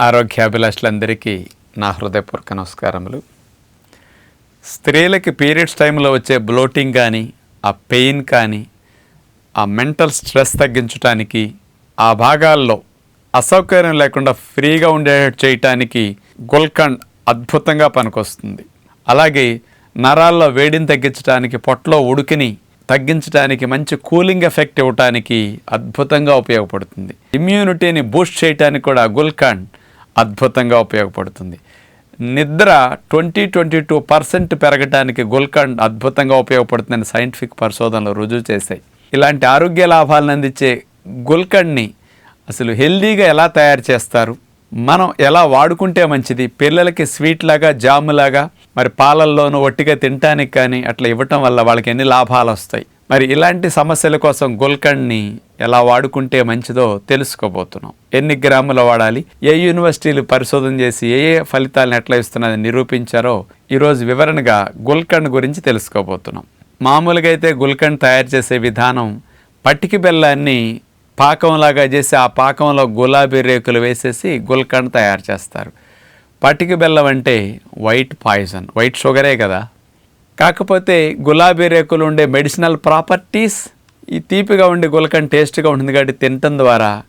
ఆరోగ్యాభిలాషులందరికీ నా హృదయపూర్వక నమస్కారములు. స్త్రీలకి పీరియడ్స్ టైంలో వచ్చే బ్లోటింగ్ కానీ ఆ పెయిన్ కానీ ఆ మెంటల్ స్ట్రెస్ తగ్గించడానికి ఆ భాగాల్లో అసౌకర్యం లేకుండా ఫ్రీగా ఉండే చేయటానికి గుల్కండ్ అద్భుతంగా పనికొస్తుంది. అలాగే నరాల్లో వేడిని తగ్గించడానికి పొట్టలో ఉడికిని తగ్గించడానికి మంచి కూలింగ్ ఎఫెక్ట్ ఇవ్వటానికి అద్భుతంగా ఉపయోగపడుతుంది. ఇమ్యూనిటీని బూస్ట్ చేయడానికి కూడా గుల్కాండ్ అద్భుతంగా ఉపయోగపడుతుంది. నిద్ర ట్వంటీ ట్వంటీ టూ పర్సెంట్ పెరగడానికి గుల్కండ్ అద్భుతంగా ఉపయోగపడుతుందని సైంటిఫిక్ పరిశోధనలు రుజువు చేశాయి. ఇలాంటి ఆరోగ్య లాభాలను అందించే గుల్కండ్ని అసలు హెల్దీగా ఎలా తయారు చేస్తారు? మనం ఎలా వాడుకుంటే మంచిది? పిల్లలకి స్వీట్ లాగా జామ్ లాగా మరి పాలల్లోనూ ఒట్టిగా తినటానికి కానీ అట్లా ఇవ్వటం వల్ల వాళ్ళకి ఎన్ని లాభాలు వస్తాయి? మరి ఇలాంటి సమస్యల కోసం గుల్కండ్ని ఎలా వాడుకుంటే మంచిదో తెలుసుకోబోతున్నాం. ఎన్ని గ్రాములు వాడాలి ఏ యూనివర్సిటీలు పరిశోధన చేసి ఏ ఏ ఫలితాలను ఎట్లా ఇస్తున్నది నిరూపించారో ఈరోజు వివరణగా గుల్కండ్ గురించి తెలుసుకోబోతున్నాం. మామూలుగా అయితే గుల్కండ్ తయారు చేసే విధానం పట్టికి బెల్లాన్ని పాకంలాగా చేసి ఆ పాకంలో గులాబీ రేకులు వేసేసి గుల్కండ్ తయారు చేస్తారు. పట్టికి బెల్లం అంటే వైట్ పాయిజన్ వైట్ షుగరే కదా. కాకపోతే గులాబీ రేకులు ఉండే మెడిసినల్ ప్రాపర్టీస్ ఈ తీపిగా ఉండే గుల్కండ్ టేస్ట్గా ఉంటుంది కాబట్టి తినటం ద్వారా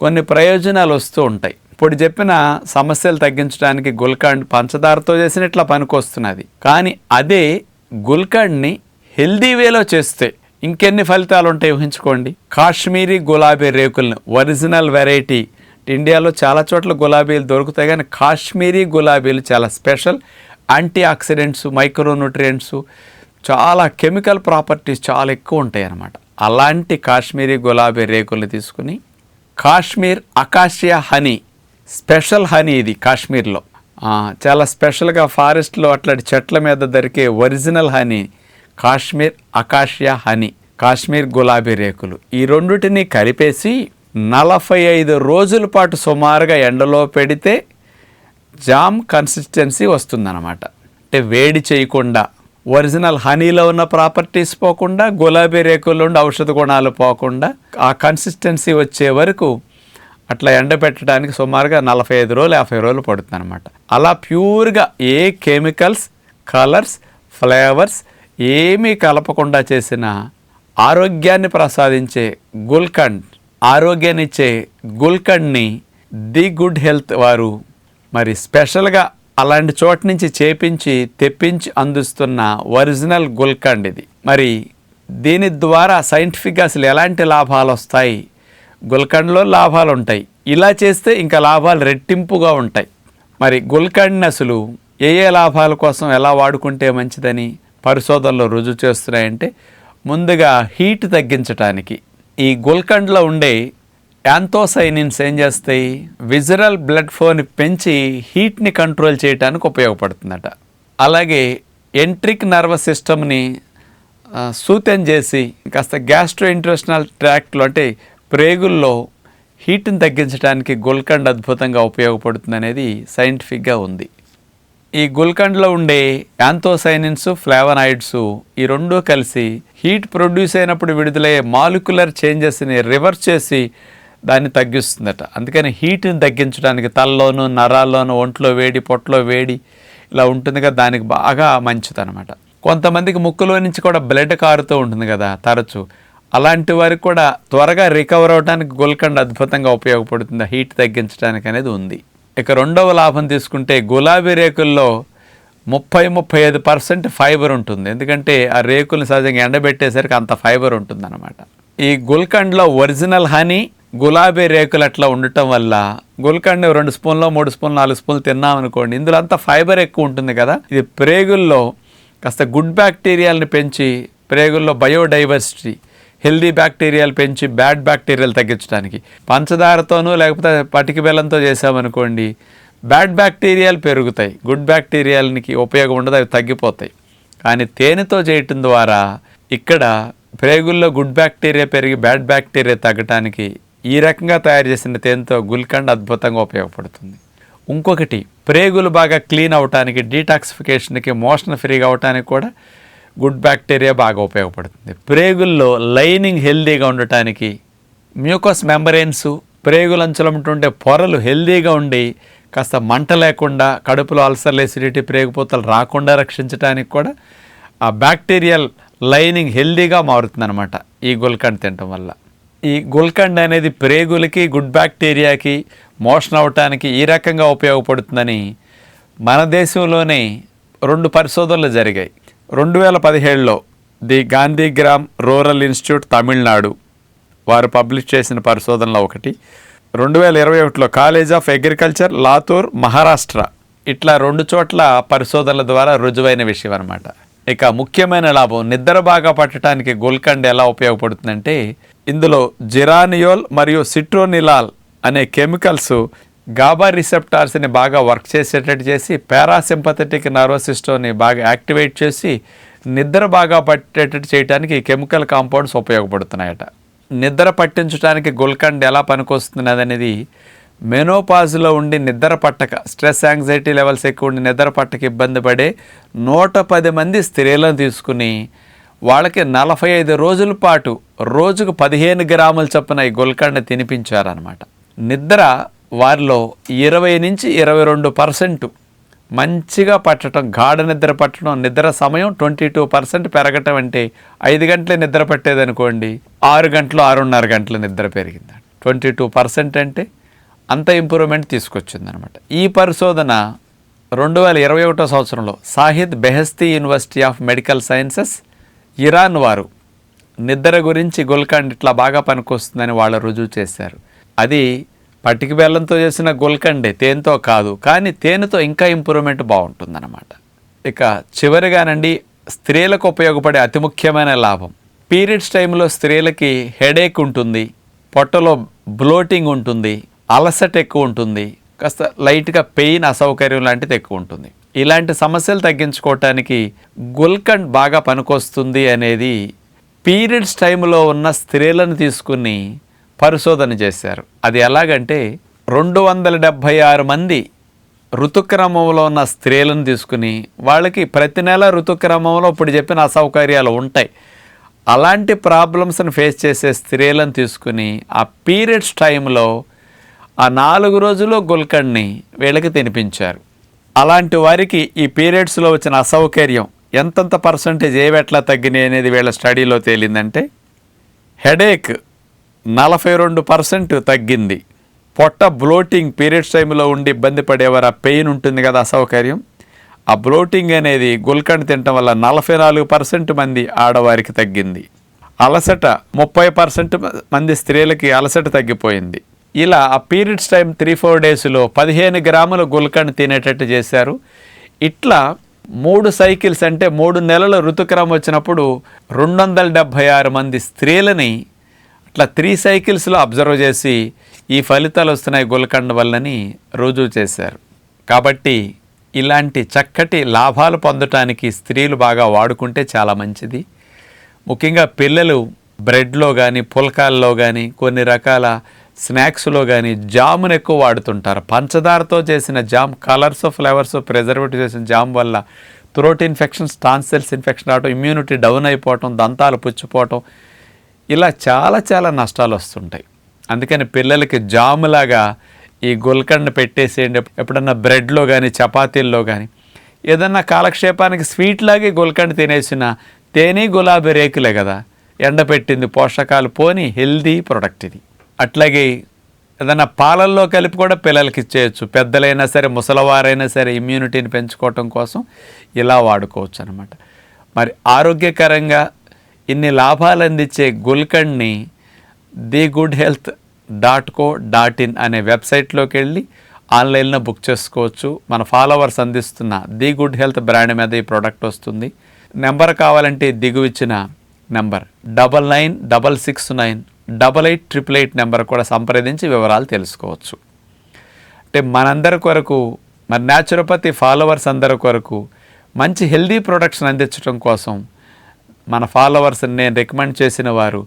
కొన్ని ప్రయోజనాలు వస్తూ ఉంటాయి. ఇప్పుడు చెప్పిన సమస్యలు తగ్గించడానికి గుల్కండ్ పంచదారతో చేసిన ఇట్లా పనికొస్తున్నది. కానీ అదే గుల్కండ్ని హెల్దీ వేలో చేస్తే ఇంకెన్ని ఫలితాలు ఉంటాయి ఊహించుకోండి. కాశ్మీరీ గులాబీ రేకులను ఒరిజినల్ వెరైటీ. ఇండియాలో చాలా చోట్ల గులాబీలు దొరుకుతాయి కానీ కాశ్మీరీ గులాబీలు చాలా స్పెషల్. యాంటీ ఆక్సిడెంట్స్ మైక్రోన్యూట్రియంట్స్ చాలా కెమికల్ ప్రాపర్టీస్ చాలా ఎక్కువ ఉంటాయి అన్నమాట అలాంటి కాశ్మీరీ గులాబీ రేకులు తీసుకుని Kashmir acacia honey special honey ఇది కాశ్మీర్లో. చాలా స్పెషల్గా ఫారెస్ట్లో అట్లాంటి చెట్ల మీద దొరికే original honey Kashmir acacia honey Kashmir గులాబీ రేకులు. ఈ రెండుటిని కలిపేసి నలభై ఐదు రోజుల పాటు సుమారుగా ఎండలో పెడితే జామ్ కన్సిస్టెన్సీ వస్తుందన్నమాట. అంటే వేడి చేయకుండా ఒరిజినల్ హనీలో ఉన్న ప్రాపర్టీస్ పోకుండా గులాబీ రేకుల్లో ఉండి ఔషధ గుణాలు పోకుండా ఆ కన్సిస్టెన్సీ వచ్చే వరకు అట్లా ఎండబెట్టడానికి సుమారుగా నలభై ఐదు రోజులు యాభై రోజులు పడుతుంది అనమాట అలా ప్యూర్గా ఏ కెమికల్స్ కలర్స్ ఫ్లేవర్స్ ఏమీ కలపకుండా చేసిన ఆరోగ్యాన్ని ప్రసాదించే గుల్కండ్ ఆరోగ్యాన్ని ఇచ్చే గుల్కండ్ని ది గుడ్ హెల్త్ వారు మరి స్పెషల్గా అలాంటి చోట నుంచి చేపించి తెప్పించి అందిస్తున్న ఒరిజినల్ గుల్కండ్ ఇది. మరి దీని ద్వారా సైంటిఫిక్గా అసలు ఎలాంటి లాభాలు వస్తాయి? గుల్కండ్లో లాభాలు ఉంటాయి. ఇలా చేస్తే ఇంకా లాభాలు రెట్టింపుగా ఉంటాయి. మరి గుల్కండ్ని అసలు ఏ ఏ లాభాల కోసం ఎలా వాడుకుంటే మంచిదని పరిశోధనలు రుజువు చేస్తున్నాయంటే ముందుగా హీట్ తగ్గించడానికి ఈ గుల్కండ్లో ఉండే యాంతోసైనిన్స్ ఏం చేస్తాయి? విజరల్ బ్లడ్ ఫ్లోని పెంచి హీట్ని కంట్రోల్ చేయడానికి ఉపయోగపడుతుందట. అలాగే ఎంట్రిక్ నర్వస్ సిస్టమ్ని సూతం చేసి కాస్త గ్యాస్ట్రో ఇంట్రెస్టనల్ ట్రాక్ట్లో అంటే ప్రేగుల్లో హీట్ని తగ్గించడానికి గుల్కండ్ అద్భుతంగా ఉపయోగపడుతుంది అనేది సైంటిఫిక్గా ఉంది. ఈ గుల్కండ్లో ఉండే యాంతోసైనిన్స్ ఫ్లావనాయిడ్స్ ఈ రెండూ కలిసి హీట్ ప్రొడ్యూస్ అయినప్పుడు విడుదలయ్యే మాలిక్యులర్ చేంజెస్ని రివర్స్ చేసి దాన్ని తగ్గిస్తుందట. అందుకని హీట్ని తగ్గించడానికి తలలోను నరాల్లోను ఒంట్లో వేడి పొట్టలో వేడి ఇలా ఉంటుంది కదా దానికి బాగా మంచిదనమాట కొంతమందికి ముక్కులో నుంచి కూడా బ్లడ్ కారుతూ ఉంటుంది కదా తరచు. అలాంటి వారికి కూడా త్వరగా రికవర్ అవడానికి గుల్కండ్ అద్భుతంగా ఉపయోగపడుతుంది హీట్ తగ్గించడానికి అనేది ఉంది. ఇక రెండవ లాభం తీసుకుంటే గులాబీ రేకుల్లో ముప్పై ముప్పై ఐదు పర్సెంట్ ఫైబర్ ఉంటుంది. ఎందుకంటే ఆ రేకుల్ని సహజంగా ఎండబెట్టేసరికి అంత ఫైబర్ ఉంటుందన్నమాట. ఈ గుల్కండ్లో ఒరిజినల్ హనీ గులాబీ రేకులు అట్లా ఉండటం వల్ల గుల్కండ్ రెండు స్పూన్లు మూడు స్పూన్లు నాలుగు స్పూన్లు తిన్నామనుకోండి ఇందులో అంతా ఫైబర్ ఎక్కువ ఉంటుంది కదా. ఇది ప్రేగుల్లో కాస్త గుడ్ బ్యాక్టీరియాలను పెంచి ప్రేగుల్లో బయోడైవర్సిటీ హెల్దీ బ్యాక్టీరియాలు పెంచి బ్యాడ్ బ్యాక్టీరియాలు తగ్గించడానికి. పంచదారతోనూ లేకపోతే పటికి బెల్లంతో చేసామనుకోండి బ్యాడ్ బ్యాక్టీరియాలు పెరుగుతాయి. గుడ్ బ్యాక్టీరియాలకి ఉపయోగం ఉండదు అవి తగ్గిపోతాయి. కానీ తేనెతో చేయటం ద్వారా ఇక్కడ ప్రేగుల్లో గుడ్ బ్యాక్టీరియా పెరిగి బ్యాడ్ బ్యాక్టీరియా తగ్గటానికి ఈ రకంగా తయారు చేసిన తేనెతో గుల్కండ్ అద్భుతంగా ఉపయోగపడుతుంది. ఇంకొకటి ప్రేగులు బాగా క్లీన్ అవటానికి డీటాక్సిఫికేషన్కి మోషన్ ఫ్రీగా అవటానికి కూడా గుడ్ బ్యాక్టీరియా బాగా ఉపయోగపడుతుంది. ప్రేగుల్లో లైనింగ్ హెల్దీగా ఉండటానికి మ్యూకస్ మెంబరెన్స్ ప్రేగులంచలముంటుండే పొరలు హెల్దీగా ఉండి కాస్త మంట లేకుండా కడుపులో అల్సర్లు ఎసిడిటీ ప్రేగుపోతలు రాకుండా రక్షించడానికి కూడా ఆ బ్యాక్టీరియల్ లైనింగ్ హెల్దీగా మారుతుందన్నమాట ఈ గుల్కండ్ తినటం వల్ల. ఈ గుల్కండ్ అనేది ప్రేగులకి గుడ్ బ్యాక్టీరియాకి మోషన్ అవటానికి ఈ రకంగా ఉపయోగపడుతుందని మన దేశంలోనే రెండు పరిశోధనలు జరిగాయి. రెండు వేల పదిహేడులో the Gandhigram rural institute Tamil Nadu వారు పబ్లిష్ చేసిన పరిశోధనలో ఒకటి. రెండు వేల ఇరవై ఒకటిలో college of agriculture Latur Maharashtra ఇట్లా రెండు చోట్ల పరిశోధనల ద్వారా రుజువైన విషయం అనమాట ఇక ముఖ్యమైన లాభం నిద్ర బాగా పట్టడానికి గుల్కండ్ ఎలా ఉపయోగపడుతుందంటే ఇందులో జిరానియోల్ మరియు సిట్రోనిలాల్ అనే కెమికల్స్ గాబా రిసెప్టార్స్ని బాగా వర్క్ చేసేటట్టు చేసి పారాసింపథెటిక్ నర్వస్ సిస్టమ్ని బాగా యాక్టివేట్ చేసి నిద్ర బాగా పట్టేటట్టు చేయడానికి ఈ కెమికల్ కాంపౌండ్స్ ఉపయోగపడుతున్నాయట. నిద్ర పట్టించడానికి గుల్కండ్ ఎలా పనికొస్తున్నది అనేది మెనోపాజ్లో ఉండి నిద్ర పట్టక స్ట్రెస్ యాంగ్జైటీ లెవెల్స్ ఎక్కువ ఉండి నిద్ర పట్టక ఇబ్బంది పడే నూట పది మంది స్త్రీలను తీసుకుని వాళ్ళకి నలభై ఐదు రోజుల పాటు రోజుకు పదిహేను గ్రాముల చొప్పున ఈ గుల్కండ తినిపించారనమాట నిద్ర వారిలో ఇరవై నుంచి ఇరవై రెండు పర్సెంట్. మంచిగా పట్టడం గాఢ నిద్ర పట్టడం నిద్ర సమయం ట్వంటీ టూ పర్సెంట్ పెరగటం అంటే ఐదు గంటలే నిద్ర పట్టేదనుకోండి ఆరు గంటలు ఆరున్నర గంటల నిద్ర పెరిగింది ట్వంటీ టూ పర్సెంట్ అంటే అంత ఇంప్రూవ్మెంట్ తీసుకొచ్చిందనమాట. ఈ పరిశోధన రెండు వేల ఇరవై ఒకటో సంవత్సరంలో Shahid Beheshti university of medical sciences Iran వారు నిద్ర గురించి గుల్కండ్ ఇట్లా బాగా పనికొస్తుందని వాళ్ళు రుజువు చేశారు. అది పట్టిక బెల్లంతో చేసిన గుల్కండే తేనెతో కాదు కానీ తేనెతో ఇంకా ఇంప్రూవ్మెంట్ బాగుంటుందన్నమాట ఇక చివరిగానండి స్త్రీలకు ఉపయోగపడే అతి ముఖ్యమైన లాభం. పీరియడ్స్ టైంలో స్త్రీలకి హెడేక్ ఉంటుంది పొట్టలో బ్లోటింగ్ ఉంటుంది అలసట ఎక్కువ ఉంటుంది. కాస్త లైట్గా పెయిన్ అసౌకర్యం లాంటిది ఎక్కువ ఉంటుంది. ఇలాంటి సమస్యలు తగ్గించుకోవటానికి గుల్కండ్ బాగా పనికొస్తుంది అనేది పీరియడ్స్ టైంలో ఉన్న స్త్రీలను తీసుకుని పరిశోధన చేశారు. అది ఎలాగంటే రెండు వందల డెబ్భై ఆరు మంది ఋతుక్రమంలో ఉన్న స్త్రీలను తీసుకుని వాళ్ళకి ప్రతి నెల ఋతుక్రమంలో ఇప్పుడు చెప్పిన అసౌకర్యాలు ఉంటాయి. అలాంటి ప్రాబ్లమ్స్ని ఫేస్ చేసే స్త్రీలను తీసుకుని ఆ పీరియడ్స్ టైంలో ఆ నాలుగు రోజులు గుల్కండ్ని వీళ్ళకి తినిపించారు. అలాంటి వారికి ఈ పీరియడ్స్లో వచ్చిన అసౌకర్యం ఎంతంత పర్సంటేజ్ ఏవెట్లా తగ్గినాయి అనేది వీళ్ళ స్టడీలో తేలిందంటే హెడేక్ నలభై రెండు పర్సెంట్ తగ్గింది. పొట్ట బ్లోటింగ్ పీరియడ్స్ టైంలో ఉండి ఇబ్బంది పడేవారు ఆ పెయిన్ ఉంటుంది కదా అసౌకర్యం. ఆ బ్లోటింగ్ అనేది గుల్కండ్ తినటం వల్ల నలభై నాలుగు పర్సెంట్ మంది ఆడవారికి తగ్గింది. అలసట ముప్పై పర్సెంట్ మంది స్త్రీలకి అలసట తగ్గిపోయింది. ఇలా ఆ పీరియడ్స్ టైం త్రీ ఫోర్ డేస్లో పదిహేను గ్రాముల గుల్కండ్ తినేటట్టు చేశారు. ఇట్లా మూడు సైకిల్స్ అంటే మూడు నెలల ఋతుక్రమం వచ్చినప్పుడు రెండు వందల డెబ్భై ఆరు మంది స్త్రీలని అట్లా త్రీ సైకిల్స్లో అబ్జర్వ్ చేసి ఈ ఫలితాలు వస్తున్నాయి గుల్కండ్ వల్లని రుజువు చేశారు. కాబట్టి ఇలాంటి చక్కటి లాభాలు పొందటానికి స్త్రీలు బాగా వాడుకుంటే చాలా మంచిది. ముఖ్యంగా పిల్లలు బ్రెడ్లో కానీ పుల్కాల్లో కానీ కొన్ని రకాల స్నాక్స్లో కానీ జామును ఎక్కువ వాడుతుంటారు. పంచదారతో చేసిన జామ్ కలర్స్ ఫ్లేవర్స్ ప్రిజర్వేటివ్ చేసిన జామ్ వల్ల థ్రోట్ ఇన్ఫెక్షన్స్ టాన్సెల్స్ ఇన్ఫెక్షన్ రావడం ఇమ్యూనిటీ డౌన్ అయిపోవటం దంతాలు పుచ్చిపోవటం ఇలా చాలా చాలా నష్టాలు వస్తుంటాయి. అందుకని పిల్లలకి జాములాగా ఈ గుల్కండ్ పెట్టేసేయండి. ఎప్పుడన్నా బ్రెడ్లో కానీ చపాతీల్లో కానీ ఏదన్నా కాలక్షేపానికి స్వీట్ లాగే గుల్కండ్ తినేసిన తేనె గులాబీ రేకులే కదా ఎండపెట్టింది పోషకాలు పోని హెల్దీ ప్రొడక్ట్ ఇది. అట్లాగే ఏదన్నా పాలల్లో కలిపి కూడా పిల్లలకి ఇచ్చేయచ్చు. పెద్దలైనా సరే ముసలవారైనా సరే ఇమ్యూనిటీని పెంచుకోవటం కోసం ఇలా వాడుకోవచ్చు అనమాట మరి ఆరోగ్యకరంగా ఇన్ని లాభాలు అందించే గుల్కండ్ని the good health dot co dot in అనే వెబ్సైట్లోకి వెళ్ళి ఆన్లైన్లో బుక్ చేసుకోవచ్చు. మన ఫాలోవర్స్ అందిస్తున్న ది గుడ్ హెల్త్ బ్రాండ్ మీద ఈ ప్రోడక్ట్ వస్తుంది. నెంబర్ కావాలంటే దిగువిచ్చిన number double nine double six nine double eight triple eight number కూడా సంప్రదించి వివరాలు తెలుసుకోవచ్చు. అంటే మనందరి కొరకు మన న్యాచురోపతి ఫాలోవర్స్ అందరి కొరకు మంచి హెల్దీ ప్రొడక్ట్స్ అందించడం కోసం మన ఫాలోవర్స్ని నేను రికమెండ్ చేసిన వారు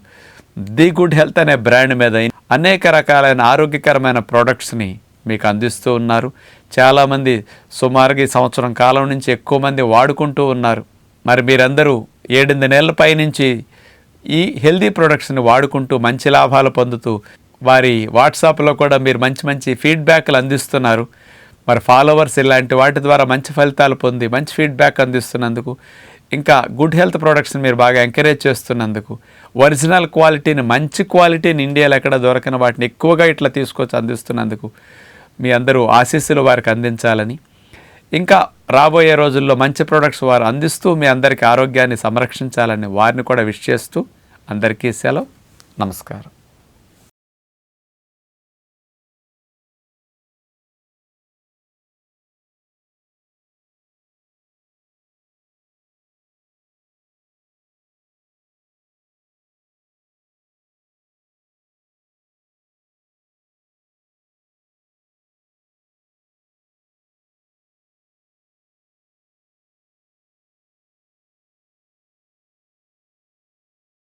ది గుడ్ హెల్త్ అనే బ్రాండ్ మీద అనేక రకాలైన ఆరోగ్యకరమైన ప్రోడక్ట్స్ని మీకు అందిస్తూ ఉన్నారు. చాలామంది సుమారుగా ఈ సంవత్సరం కాలం నుంచి ఎక్కువ మంది వాడుకుంటూ ఉన్నారు. మరి మీరందరూ ఏడెనిమిది నెలల పైనుంచి ఈ హెల్దీ ప్రొడక్ట్స్ని వాడుకుంటూ మంచి లాభాలు పొందుతూ వారి వాట్సాప్లో కూడా మీరు మంచి మంచి ఫీడ్బ్యాక్లు అందిస్తున్నారు. మరి ఫాలోవర్స్ ఇలాంటి వాటి ద్వారా మంచి ఫలితాలు పొంది మంచి ఫీడ్బ్యాక్ అందిస్తున్నందుకు ఇంకా గుడ్ హెల్త్ ప్రొడక్ట్స్ని మీరు బాగా ఎంకరేజ్ చేస్తున్నందుకు ఒరిజినల్ క్వాలిటీని మంచి క్వాలిటీని ఇండియాలో ఎక్కడ దొరకని వాటిని ఎక్కువగా ఇట్లా తీసుకొచ్చి అందిస్తున్నందుకు మీ అందరూ ఆశీస్సులు వారికి అందించాలని ఇంకా రాబోయే రోజుల్లో మంచి ప్రొడక్ట్స్ వారు అందిస్తూ మీ అందరికీ ఆరోగ్యాన్ని సంరక్షించాలని వారిని కూడా విష్ చేస్తూ అందరికీ సెలవు. నమస్కారం.